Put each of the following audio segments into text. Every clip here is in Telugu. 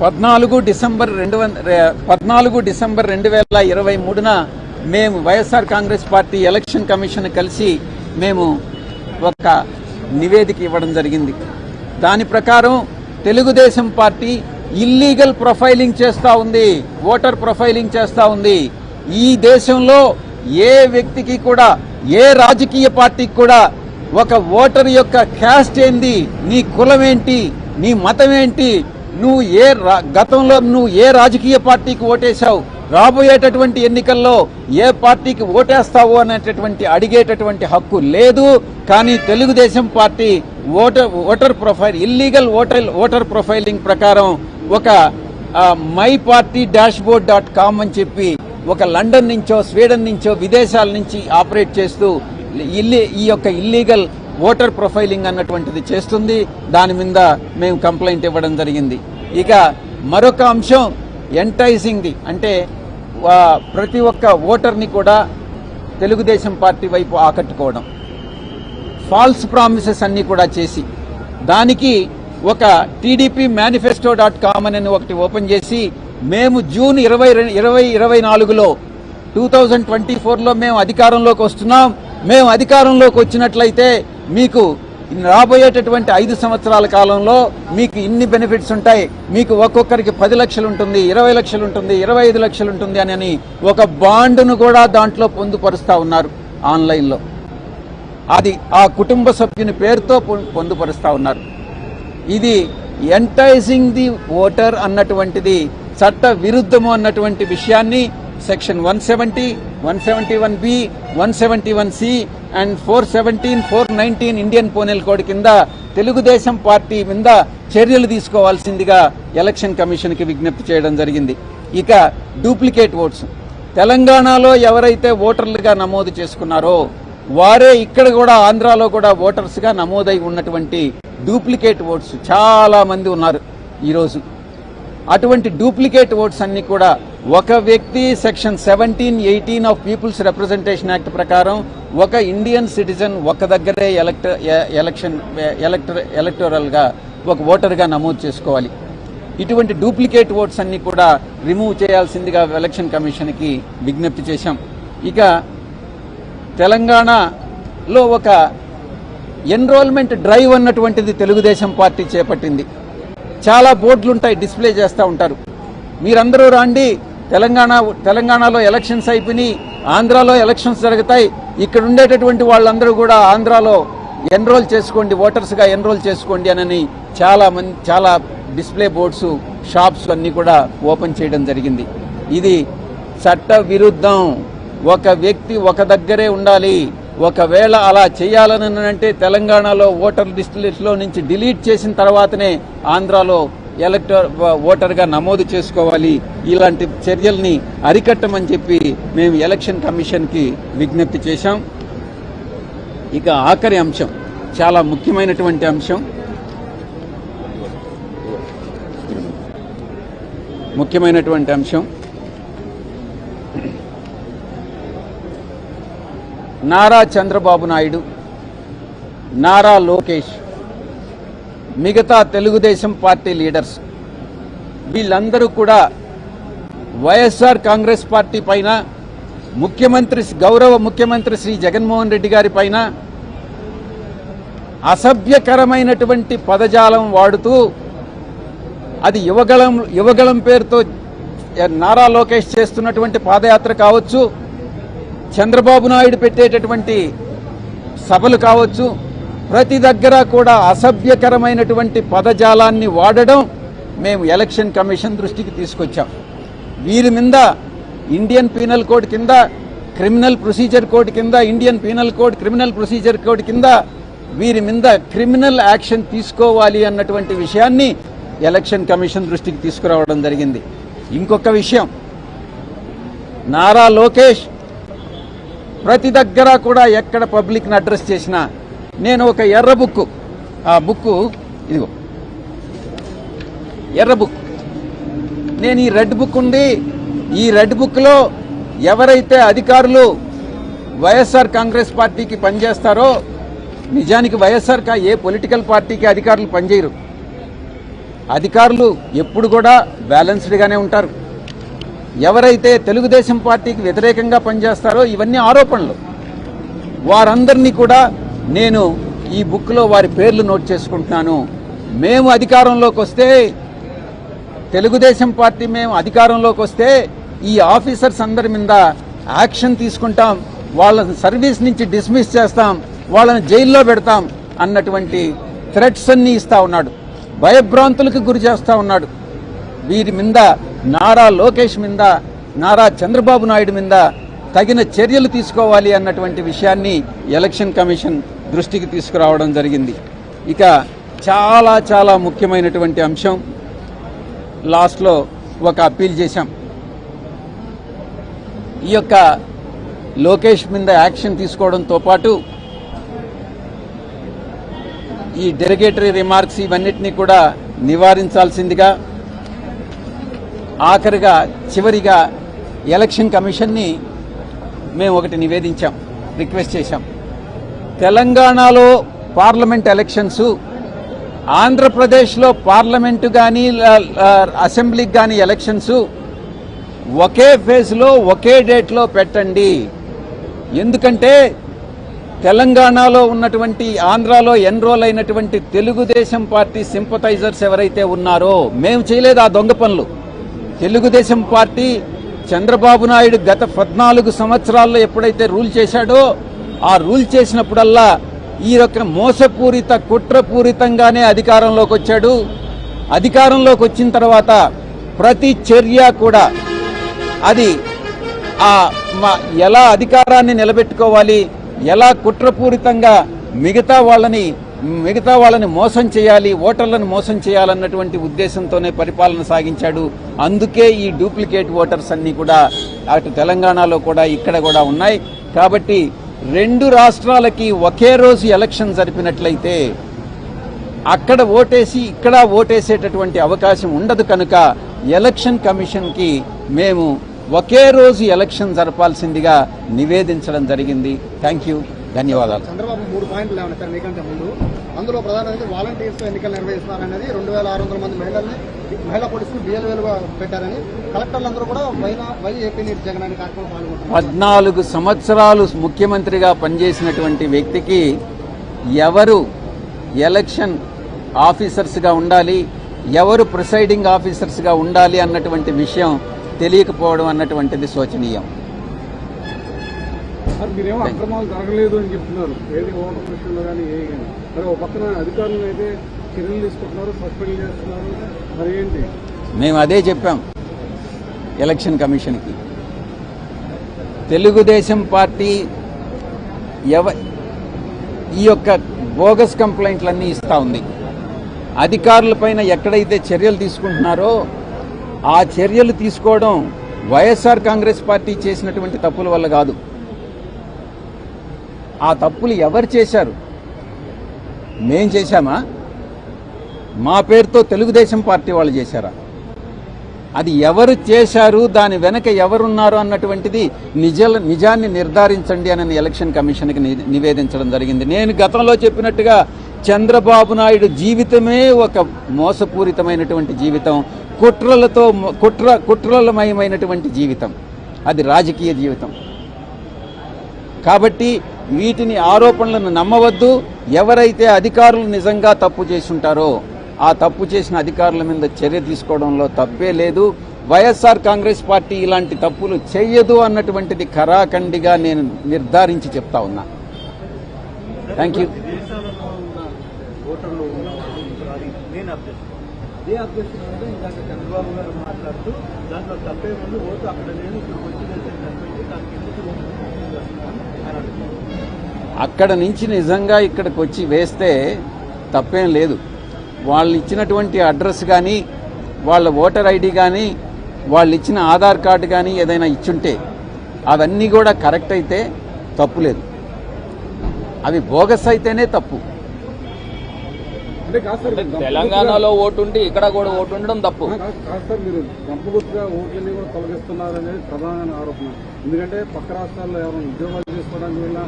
పద్నాలుగు డిసెంబర్ రెండు వంద పద్నాలుగు డిసెంబర్ రెండు వేల ఇరవై మూడున మేము YSR Congress party election commission కలిసి మేము ఒక నివేదిక ఇవ్వడం జరిగింది. దాని ప్రకారం తెలుగుదేశం పార్టీ ఇల్లీగల్ ప్రొఫైలింగ్ చేస్తూ ఉంది ఓటర్ ప్రొఫైలింగ్ చేస్తూ ఉంది. ఈ దేశంలో ఏ వ్యక్తికి కూడా ఏ రాజకీయ పార్టీకి కూడా ఒక ఓటర్ యొక్క క్యాస్ట్ ఏంది నీ కులం ఏంటి నీ మతం ఏంటి నువ్వు ఏ రా- గతంలో నువ్వు ఏ రాజకీయ పార్టీకి ఓటేశావు? రాబోయేటటువంటి ఎన్నికల్లో ఏ పార్టీకి ఓటేస్తావు అనేటటువంటి అడిగేటటువంటి హక్కు లేదు. కానీ Telugu Desam party voter voter profile illegal voter voter profiling ప్రకారం ఒక my party dashboard dot com అని చెప్పి ఒక లండన్ నుంచో స్వీడన్ నుంచో విదేశాల నుంచి ఆపరేట్ చేస్తూ ఇల్లి ఈ యొక్క ఇల్లీగల్ ఓటర్ ప్రొఫైలింగ్ అన్నటువంటిది చేస్తుంది. దాని మీద మేము కంప్లైంట్ ఇవ్వడం జరిగింది. ఇక మరొక అంశం ఎంటైజింగ్ది అంటే ప్రతి ఒక్క ఓటర్ని కూడా తెలుగుదేశం పార్టీ వైపు ఆకట్టుకోవడం. ఫాల్స్ ప్రామిసెస్ అన్నీ కూడా చేసి దానికి ఒక టీడీపీ మేనిఫెస్టో డాట్ కామ్ అని ఒకటి ఓపెన్ చేసి మేము జూన్ ఇరవై ఇరవై ఇరవై నాలుగులో టూ థౌజండ్ ట్వంటీ ఫోర్లో మేము అధికారంలోకి వస్తున్నాం. మేము అధికారంలోకి వచ్చినట్లయితే మీకు రాబోయేటటువంటి ఐదు సంవత్సరాల కాలంలో మీకు ఇన్ని బెనిఫిట్స్ ఉంటాయి. మీకు ఒక్కొక్కరికి పది లక్షలు ఉంటుంది ఇరవై లక్షలు ఉంటుంది ఇరవై ఐదు లక్షలు ఉంటుంది అని అని ఒక బాండును కూడా దాంట్లో పొందుపరుస్తూ ఉన్నారు ఆన్లైన్లో. అది ఆ కుటుంబ సభ్యుని పేరుతో పొ- ఉన్నారు. ఇది ఎంటైజింగ్ ది ఓటర్ అన్నటువంటిది చట్ట విరుద్ధము అన్నటువంటి విషయాన్ని section one seventy one seventy one B one seventy one C and four seventeen four nineteen Indian penal code కింద తెలుగుదేశం పార్టీ మీద చర్యలు తీసుకోవాల్సిందిగా ఎలక్షన్ కమిషన్కి విజ్ఞప్తి చేయడం జరిగింది. ఇక డూప్లికేట్ ఓట్స్. తెలంగాణలో ఎవరైతే ఓటర్లుగా నమోదు చేసుకున్నారో వారే ఇక్కడ కూడా ఆంధ్రాలో కూడా ఓటర్స్గా నమోదై ఉన్నటువంటి డూప్లికేట్ ఓట్స్ చాలామంది ఉన్నారు ఈరోజు. అటువంటి డూప్లికేట్ ఓట్స్ అన్నీ కూడా ఒక వ్యక్తి section seventeen eighteen of people's representation act ప్రకారం ఒక ఇండియన్ సిటిజన్ ఒక దగ్గరే ఎలక్ట ఎ- ఎలక్షన్ ఎలక్టర్ ఎలక్టోరల్గా ఒక ఓటర్గా నమోదు చేసుకోవాలి. ఇటువంటి డూప్లికేట్ ఓట్స్ అన్ని కూడా రిమూవ్ చేయాల్సిందిగా ఎలక్షన్ కమిషన్కి విజ్ఞప్తి చేశాం. ఇక తెలంగాణలో ఒక ఎన్రోల్మెంట్ డ్రైవ్ అన్నటువంటిది తెలుగుదేశం పార్టీ చేపట్టింది. చాలా బోర్డులుంటాయి డిస్ప్లే చేస్తూ ఉంటారు. మీరందరూ రాండి తెలంగాణ తెలంగాణలో ఎలక్షన్స్ అయిపోయినాయి ఆంధ్రాలో ఎలక్షన్స్ జరుగుతాయి. ఇక్కడ ఉండేటటువంటి వాళ్ళందరూ కూడా ఆంధ్రాలో ఎన్రోల్ చేసుకోండి ఓటర్స్గా ఎన్రోల్ చేసుకోండి అని చాలా మంది చాలా డిస్ప్లే బోర్డ్స్ షాప్స్ అన్నీ కూడా ఓపెన్ చేయడం జరిగింది. ఇది చట్ట విరుద్ధం. ఒక వ్యక్తి ఒక దగ్గరే ఉండాలి. ఒకవేళ అలా చేయాలని అంటే తెలంగాణలో ఓటర్ లిస్ట్ లిస్టులో నుంచి డిలీట్ చేసిన తర్వాతనే ఆంధ్రాలో ఎలక్టర్ ఓటర్గా నమోదు చేసుకోవాలి. ఇలాంటి చర్యల్ని అరికట్టమని చెప్పి మేము ఎలక్షన్ కమిషన్కి విజ్ఞప్తి చేశాం. ఇక ఆఖరి అంశం చాలా ముఖ్యమైనటువంటి అంశం. ముఖ్యమైనటువంటి అంశం. నారా చంద్రబాబు నాయుడు నారా లోకేష్ మిగతా తెలుగుదేశం పార్టీ లీడర్స్ వీళ్ళందరూ కూడా వైఎస్ఆర్ కాంగ్రెస్ పార్టీ పైన ముఖ్యమంత్రి గౌరవ ముఖ్యమంత్రి శ్రీ జగన్మోహన్ రెడ్డి గారి పైన అసభ్యకరమైనటువంటి పదజాలం వాడుతూ అది యువగళం యువగళం పేరుతో నారా లోకేష్ చేస్తున్నటువంటి పాదయాత్ర కావచ్చు చంద్రబాబు నాయుడు పెట్టేటటువంటి సభలు కావచ్చు ప్రతి దగ్గర కూడా అసభ్యకరమైనటువంటి పదజాలాన్ని వాడడం మేము ఎలక్షన్ కమిషన్ దృష్టికి తీసుకొచ్చాం. వీరి మీద ఇండియన్ పీనల్ కోడ్ కింద క్రిమినల్ ప్రొసీజర్ కోడ్ కింద Indian penal code criminal procedure code కింద వీరి మీద క్రిమినల్ యాక్షన్ తీసుకోవాలి అన్నటువంటి విషయాన్ని ఎలక్షన్ కమిషన్ దృష్టికి తీసుకురావడం జరిగింది. ఇంకొక విషయం నారా లోకేష్ ప్రతి దగ్గర కూడా ఎక్కడ పబ్లిక్ని అడ్రస్ చేసినా నేను ఒక ఎర్ర బుక్ ఆ బుక్ ఇదిగో. ఎర్ర బుక్. నేను ఈ రెడ్ బుక్ ఉంది ఈ రెడ్ బుక్లో ఎవరైతే అధికారులు వైఎస్ఆర్ కాంగ్రెస్ పార్టీకి పనిచేస్తారో నిజానికి వైఎస్ఆర్ ఏ పొలిటికల్ పార్టీకి అధికారులు పనిచేయరు. అధికారులు ఎప్పుడు కూడా బ్యాలెన్స్డ్గానే ఉంటారు. ఎవరైతే తెలుగుదేశం పార్టీకి వ్యతిరేకంగా పనిచేస్తారో ఇవన్నీ ఆరోపణలు. వారందరినీ కూడా నేను ఈ బుక్లో వారి పేర్లు నోట్ చేసుకుంటున్నాను. మేము అధికారంలోకి వస్తే తెలుగుదేశం పార్టీ మేము అధికారంలోకి వస్తే ఈ ఆఫీసర్స్ అందరి మీద యాక్షన్ తీసుకుంటాం. వాళ్ళని సర్వీస్ నుంచి డిస్మిస్ చేస్తాం. వాళ్ళని జైల్లో పెడతాం అన్నటువంటి థ్రెట్స్ అన్ని ఇస్తా ఉన్నాడు. భయభ్రాంతులకు గురి చేస్తూ ఉన్నాడు. వీరి మీద నారా లోకేష్ మీద నారా చంద్రబాబు నాయుడు మీద తగిన చర్యలు తీసుకోవాలి అన్నటువంటి విషయాన్ని ఎలక్షన్ కమిషన్ దృష్టికి తీసుకురావడం జరిగింది. ఇక చాలా చాలా ముఖ్యమైనటువంటి అంశం లాస్ట్లో ఒక అప్పీల్ చేశాం. ఈ యొక్క లోకేష్ మీద యాక్షన్ తీసుకోవడంతో పాటు ఈ డెరిగేటరీ రిమార్క్స్ ఇవన్నిటినీ కూడా నివారించాల్సిందిగా ఆఖరిగా చివరిగా ఎలక్షన్ కమిషన్ని మేము ఒకటి నివేదించాం రిక్వెస్ట్ చేశాం. తెలంగాణలో పార్లమెంట్ ఎలక్షన్స్ ఆంధ్రప్రదేశ్లో పార్లమెంటు కానీ అసెంబ్లీకి కానీ ఎలక్షన్స్ ఒకే ఫేజ్లో ఒకే డేట్లో పెట్టండి. ఎందుకంటే తెలంగాణలో ఉన్నటువంటి ఆంధ్రాలో ఎన్రోల్ అయినటువంటి తెలుగుదేశం పార్టీ సింపథైజర్స్ ఎవరైతే ఉన్నారో మేము చేయలేదు ఆ దొంగ పనులు. తెలుగుదేశం పార్టీ చంద్రబాబు నాయుడు గత పద్నాలుగు సంవత్సరాల్లో ఎప్పుడైతే రూల్ చేశాడో ఆ రూల్ చేసినప్పుడల్లా ఈ యొక్క మోసపూరిత కుట్రపూరితంగానే అధికారంలోకి వచ్చాడు. అధికారంలోకి వచ్చిన తర్వాత ప్రతి చర్య కూడా అది ఆ మ- ఎలా అధికారాన్ని నిలబెట్టుకోవాలి ఎలా కుట్రపూరితంగా మిగతా వాళ్ళని మిగతా వాళ్ళని మోసం చేయాలి ఓటర్లను మోసం చేయాలన్నటువంటి ఉద్దేశంతోనే పరిపాలన సాగించాడు. అందుకే ఈ డూప్లికేట్ ఓటర్స్ అన్నీ కూడా అటు తెలంగాణలో కూడా ఇక్కడ కూడా ఉన్నాయి. కాబట్టి రెండు రాష్ట్రాలకి ఒకే రోజు ఎలక్షన్ జరిపినట్లయితే అక్కడ ఓటేసి ఇక్కడ ఓటేసేటటువంటి అవకాశం ఉండదు కనుక ఎలక్షన్ కమిషన్కి మేము ఒకే రోజు ఎలక్షన్ జరపాల్సిందిగా నివేదించడం జరిగింది. Thank you. ధన్యవాదాలు. చంద్రబాబు మూడు పాయింట్లు లేవనెత్తారు. మీకంటే ముందు అందులో ప్రధానమంత్రి వాలంటీర్స్ ఎన్నికలు నిర్వహిస్తున్నారనేది రెండు వేల ఆరు వందల మంది మహిళల్ని మహిళా పోలీసులు బిఎల్వేలుగా పెట్టారని కలెక్టర్లందరూ కూడా వై ఏపీ నీటి జగన్ అనే కార్యక్రమం పాల్గొంటున్నారు. పద్నాలుగు సంవత్సరాలు ముఖ్యమంత్రిగా పనిచేసినటువంటి వ్యక్తికి ఎవరు ఎలక్షన్ ఆఫీసర్స్గా ఉండాలి ఎవరు ప్రిసైడింగ్ ఆఫీసర్స్గా ఉండాలి అన్నటువంటి విషయం తెలియకపోవడం అన్నటువంటిది శోచనీయం. మీరేమో అక్రమాలు జరగలేదు అని చెప్తున్నారు. ఏది ఓటర్ విషయంలో కానీ ఏ కానీ. మరి ఒక పక్కన అధికారులు అయితే చర్యలు తీసుకుంటున్నారు సస్పెండ్ చేస్తున్నారు. మరి ఏంటి? మేము అదే చెప్పాం ఎలక్షన్ కమిషన్కి. తెలుగుదేశం పార్టీ ఎవ ఈ యొక్క బోగస్ కంప్లైంట్లన్నీ ఇస్తూ ఉంది. అధికారులపైన ఎక్కడైతే చర్యలు తీసుకుంటున్నారో ఆ చర్యలు తీసుకోవడం వైఎస్ఆర్ కాంగ్రెస్ పార్టీ చేసినటువంటి తప్పుల వల్ల కాదు. ఆ తప్పులు ఎవరు చేశారు? మేం చేశామా? మా పేరుతో తెలుగుదేశం పార్టీ వాళ్ళు చేశారా? అది ఎవరు చేశారు? దాని వెనక ఎవరున్నారు అన్నటువంటిది నిజ నిజాన్ని నిర్ధారించండి అని ఎలక్షన్ కమిషన్కి నివేదించడం జరిగింది. నేను గతంలో చెప్పినట్టుగా చంద్రబాబు నాయుడు జీవితమే ఒక మోసపూరితమైనటువంటి జీవితం కుట్రలతో కుట్ర కుట్రలమయమైనటువంటి జీవితం. అది రాజకీయ జీవితం. కాబట్టి వీటిని ఆరోపణలను నమ్మవద్దు. ఎవరైతే అధికారులు నిజంగా తప్పు చేసి ఉంటారో ఆ తప్పు చేసిన అధికారుల మీద చర్య తీసుకోవడంలో తప్పే లేదు. వైఎస్ఆర్ కాంగ్రెస్ పార్టీ ఇలాంటి తప్పులు చెయ్యదు అన్నటువంటిది ఖరాఖండిగా నేను నిర్ధారించి చెప్తా ఉన్నా. థ్యాంక్ యూ అంటే ఇందాక చంద్రబాబు గారు మాట్లాడుతూ దాంట్లో తప్పే ముందు ఓటు అక్కడ లేదు ఇప్పుడు వచ్చి దానికి ఎందుకు అక్కడ నుంచి నిజంగా ఇక్కడికి వచ్చి వేస్తే తప్పేం లేదు. వాళ్ళు ఇచ్చినటువంటి అడ్రస్ కానీ వాళ్ళ ఓటర్ ఐడి కానీ వాళ్ళు ఇచ్చిన ఆధార్ కార్డు కానీ ఏదైనా ఇచ్చుంటే అవన్నీ కూడా కరెక్ట్ అయితే తప్పు లేదు. అవి బోగస్ అయితేనే తప్పు. తెలంగాణలో ఓటు ఉండి ఇక్కడ కూడా ఓటు ఉండడం తప్పు మీరు ఓట్లన్నీ కూడా తొలగిస్తున్నారు అనేది ప్రధాన ఆరోపణ. ఎందుకంటే పక్క రాష్ట్రాల్లో ఎవరైనా ఉద్యోగాలు చేసుకోవడానికి వెళ్ళినా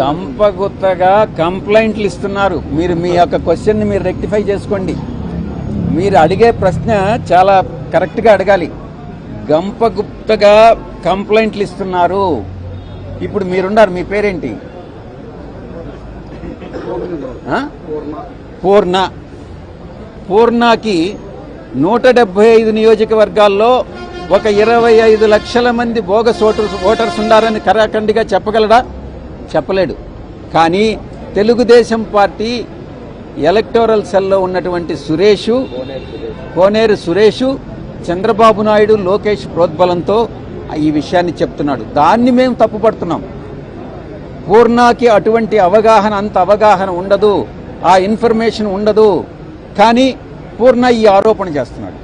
గంపగుత్తగా కంప్లైంట్లు ఇస్తున్నారు. మీరు మీ యొక్క క్వశ్చన్ని మీరు రెక్టిఫై చేసుకోండి. మీరు అడిగే ప్రశ్న చాలా కరెక్ట్గా అడగాలి. గంపగుప్తగా కంప్లైంట్లు ఇస్తున్నారు. ఇప్పుడు మీరున్నారు మీ పేరేంటి? పూర్ణ. పూర్ణకి నూట డెబ్బై ఐదు నియోజకవర్గాల్లో ఒక ఇరవై ఐదు లక్షల మంది బోగస్ ఓటర్స్ ఓటర్స్ ఉన్నారని కరాఖండిగా చెప్పగలడా? చెప్పలేడు. కానీ తెలుగుదేశం పార్టీ ఎలక్టోరల్ సెల్లో ఉన్నటువంటి సురేషు కోనేరు సురేషు చంద్రబాబు నాయుడు లోకేష్ ప్రోద్బలంతో ఈ విషయాన్ని చెప్తున్నాడు. దాన్ని మేము తప్పుపడుతున్నాం. పూర్ణాకి అటువంటి అవగాహన అంత అవగాహన ఉండదు. ఆ ఇన్ఫర్మేషన్ ఉండదు. కానీ పూర్ణ ఈ ఆరోపణ చేస్తున్నాడు.